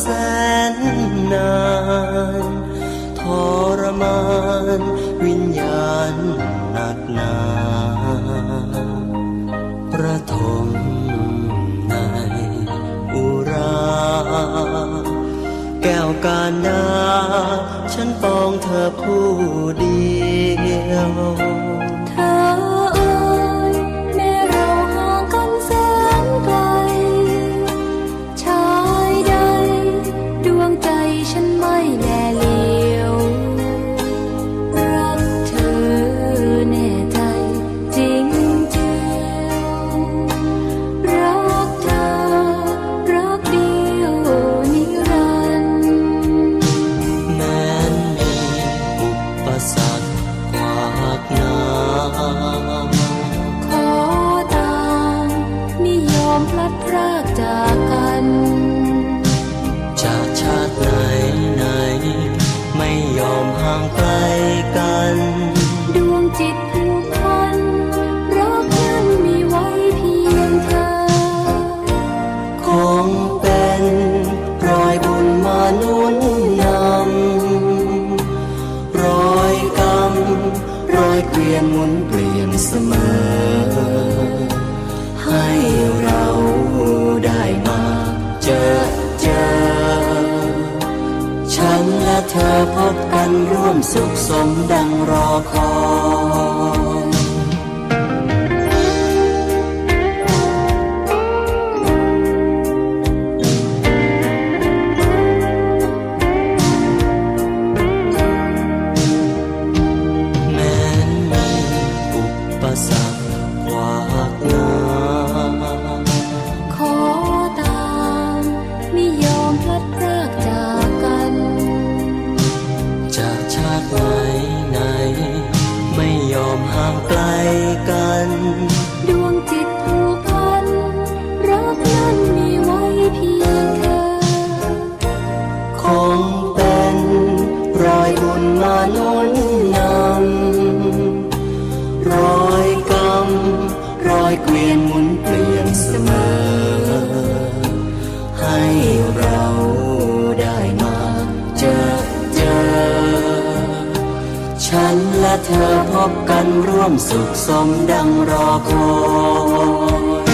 แสนนานทรมานวิญญาณหนักหนาประทมในอุรา แก้วการดา ฉันปองเธอผู้เดียว ฉันไม่แลเลียว รักเธอแน่ใจจริงเจียวรักเธอ รักเดียวนิรันดร์แม้นมีอุปสรรคขวากหน้าขอตามนิยอมพลัดพรากจากกัน เพียงเธอคงเป็นรอยบุ ญมาหนุนนำรอยกรรมรอยเกวียนหมุนเปลี่ยนเสมอให้เราได้มาเจอเจอฉันร่วมสุขสมดังรอคอยแม้มีอุปสรรคขวากหน้า อยเกวียนหมุนเปลี่ยนเสมอ ให้เราได้มาเจอเจอ ฉันและเธอพบกันร่วมสุขสมดังรอคอย